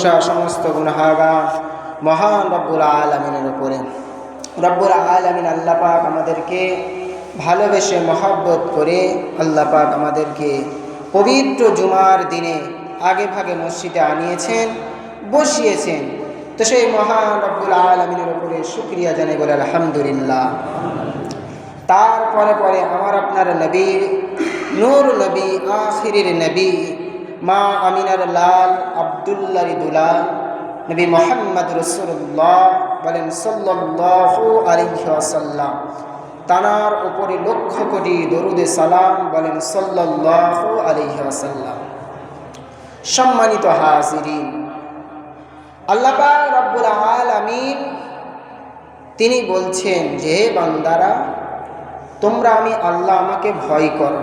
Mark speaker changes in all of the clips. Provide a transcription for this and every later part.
Speaker 1: সমস্ত গুণাগান মহান রব্বুল আলমিনের উপরে। রব্বুল আলমিন আল্লাহ পাক আমাদেরকে ভালোবেসে মহব্বত করে আল্লাহ পাক আমাদেরকে পবিত্র জুমার দিনে আগে ভাগে মসজিদে আনিয়েছেন, বসিয়েছেন। তো সেই মহান রব্বুল আলমিনের উপরে শুক্রিয়া জানে বলে আলহামদুলিল্লাহ। তারপরে পরে আমার আপনার নবী, নূর নবী, আখিরের নবী মা আমিনার লাল আবদুল্লারি দুলাল নবী মোহাম্মদ রসুল্লাহ বলেন সাল্লাল্লাহু আলাইহি ওয়াসাল্লাম। তানার উপরে লক্ষ কোটি দরুদে সালাম বলেন সাল্লাল্লাহু আলাইহি ওয়াসাল্লাম। সম্মানিত হাজিরিন, আল্লাহ পাক আল আলামিন তিনি বলছেন যে বান্দারা, তোমরা আমি আল্লাহ আমাকে ভয় করো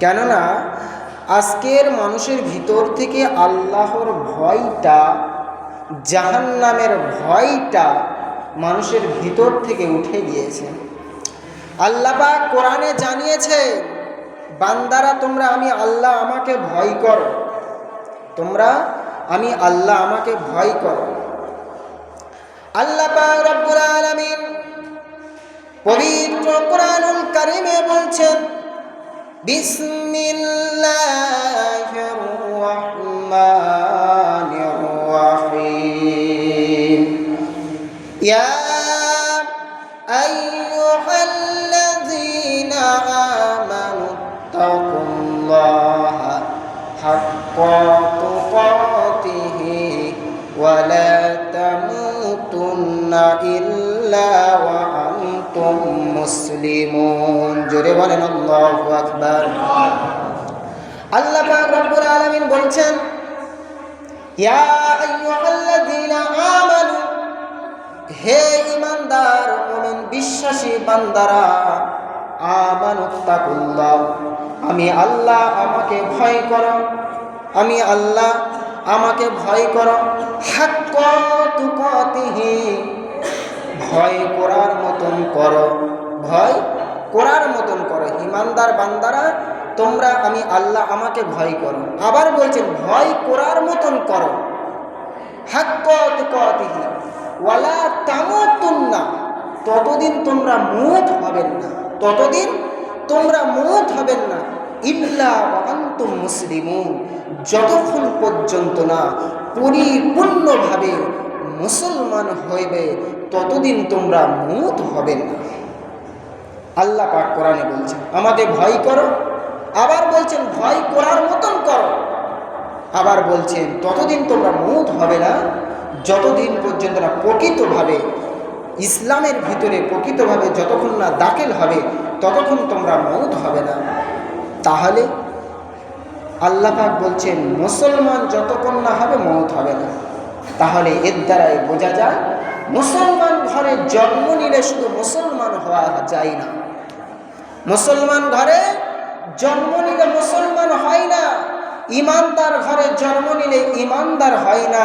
Speaker 1: কেননা আজকের মানুষের ভিতর থেকে আল্লাহর ভয়টা, জাহান্নামের ভয়টা মানুষের ভিতর থেকে উঠে গিয়েছে। আল্লাপা কোরআনে জানিয়েছে, বান্দারা, তোমরা আমি আল্লাহ আমাকে ভয় করো। তোমরা আমি আল্লাহ আমাকে ভয় করো। আল্লাহ পাক রব্বুল আলামিন পবিত্র কোরআনুল কারিমে বলছেন বিসমিল্লাহির ইয়া আইয়ুহাল্লাযীনা আমানু তাকুল্লাহা হাক্কা তুকাতিহি ওয়ালা তামুতুন্না ইল্লা ওয়া আনতুম মুসলিমুন জোরে বলেন আল্লাহু আকবার। আল্লাহ পাক রব্বুল আলামিন বলছেন, ইয়া আইয়ুহাল্লাযীনা আমানু হে ইমানদার, মুমিন বিশ্বাসী বান্দারা, আমানুত্তাকুল্লাহ, আমি আল্লাহ আমাকে ভয় করো, আমি আল্লাহ আমাকে ভয় করো। হাক্ক ভয় করার মতন করো, ভয় করার মতন করো। ইমানদার বান্দারা, তোমরা, আমি আল্লাহ আমাকে ভয় করো। আবার বলছেন, ভয় করার মতন করো। হাক্ক ওয়ালা তামুতুন্না, ততদিন তোমরা মুত হবেন না। ততদিন তোমরা মুত হবেন না। ইল্লা আন্তুম মুসলিমুন, যতক্ষণ পর্যন্ত না পরিপূর্ণভাবে মুসলমান হইবে, ততদিন তোমরা মুত হবেন না। আল্লাহ পাক কোরআনে বলছেন আমাদের ভয় করো। আবার বলছেন, ভয় করার মতন করো। আবার বলছেন, ততদিন তোমরা মুত হবে না। যতদিন পর্যন্ত না প্রকৃতভাবে ইসলামের ভিতরে প্রকৃতভাবে যতক্ষণ না দাখিল হবে, ততক্ষণ তোমরা মৌত হবে না। তাহলে আল্লাপাক বলছেন, মুসলমান যতক্ষণ না হবে, মৌত হবে না। তাহলে এর দ্বারাই বোঝা যায়, মুসলমান ঘরে জন্ম নিলে শুধু মুসলমান হওয়া যায় না। মুসলমান ঘরে জন্ম নিলে মুসলমান হয় না। ইমানদার ঘরে জন্ম নিলে ইমানদার হয় না।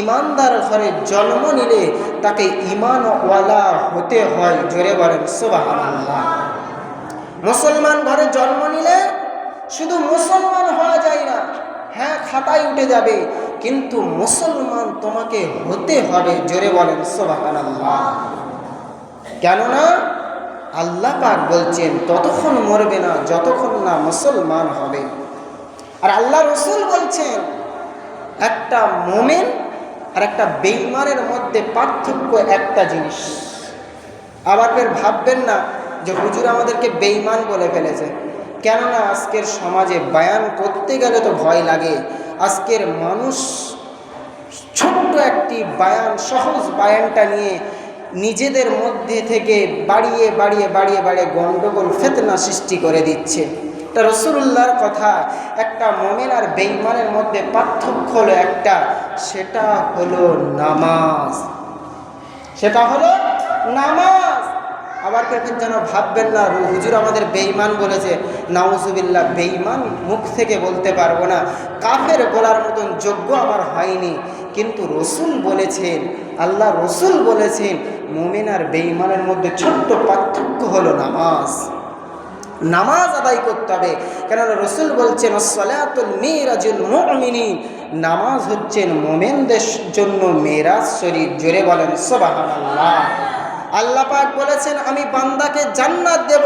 Speaker 1: ইমানদার ঘরে জন্ম নিলে তাকে ইমানওয়ালা হতে হয়। জোরে বলেন সোবাহ মুসলমান ঘরে জন্ম নিলে শুধু মুসলমান হওয়া যায় না হ্যাঁ খাতায় উঠে যাবে, কিন্তু মুসলমান তোমাকে হতে হবে। জোরে বলেন সোবাহ কেননা আল্লাহ পাক বলছেন, ততক্ষণ মরবে না, যতক্ষণ না মুসলমান হবে। আর আল্লাহ রসুল বলছেন, একটা মোমেন আর একটা বেইমানের মধ্যে পার্থক্য একটা জিনিস। আবার ফের ভাববেন না যে হুজুর আমাদেরকে বেইমান বলে ফেলেছে। কেননা আজকের সমাজে বায়ান করতে গেলে তো ভয় লাগে। আজকের মানুষ ছোট্ট একটি বায়ান, সহজ বায়ানটা নিয়ে নিজেদের মধ্যে থেকে বাড়িয়ে বাড়িয়ে বাড়িয়ে বাড়িয়ে গণ্ডগোল ফেতনা সৃষ্টি করে দিচ্ছে। তা রসুল্লাহর কথা। একটা মমেন আর বেইমানের মধ্যে পার্থক্য হলো একটা সেটা হলো নামাজ। সেটা হলো নামাজ। আবার কেউ যেন ভাববেন না হুজুর আমাদের বেইমান বলেছে নাউজুবিল্লা বেইমান মুখ থেকে বলতে পারব না। কাফের বলার মতন যোগ্য আমার হয়নি। কিন্তু রসুল বলেছেন, আল্লাহ রসুল বলেছেন, মোমেন আর বেইমানের মধ্যে ছোট্ট পার্থক্য হলো নামাজ। নামাজ আদায় করতে হবে। কেননা রসুল বলছেন সলাতুল মিরাজুল মুমিনিন। নামাজ হচ্ছেন মোমেনদের জন্য মেরাজ শরীফ। জোরে বলেন সোবাহান্লাহ আল্লাহ পাক বলেছেন, আমি বান্দাকে জান্নাত দেব।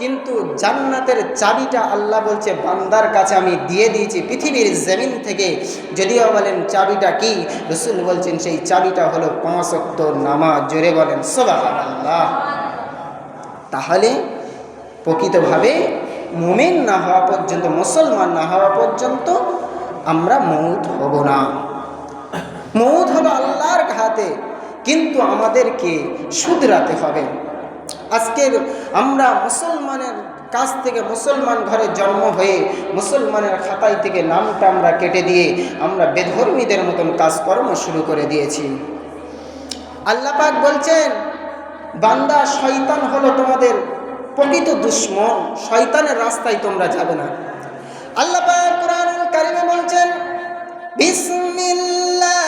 Speaker 1: কিন্তু জান্নাতের চাবিটা আল্লাহ বলছে, বান্দার কাছে আমি দিয়ে দিয়েছি পৃথিবীর জমিন থেকে। যদিও বলেন, চাবিটা কি? রসুল বলছেন, সেই চাবিটা হলো পাঁচ অক্ত নামাজ। জোরে বলেন সোবাহান্লাহ তাহলে প্রকৃতভাবে মোমেন না হওয়া পর্যন্ত, মুসলমান না হওয়া পর্যন্ত আমরা মৌত হব না। মৌত হলো আল্লাহর হাতে কিন্তু আমাদেরকে শুধরাতে হবে। আজকের আমরা মুসলমানের কাছ থেকে, মুসলমান ঘরে জন্ম হয়ে মুসলমানের খাতায় থেকে নামটা আমরা কেটে দিয়ে আমরা বেধর্মীদের মতন কাজকর্ম শুরু করে দিয়েছি। আল্লাহ পাক বলছেন, বান্দা শয়তান হলো তোমাদের প্রকৃত দুশ্মন শয়তানের রাস্তায় তোমরা যাবে না। আল্লাহ কারিমে বলছেন বিসমিল্লাহ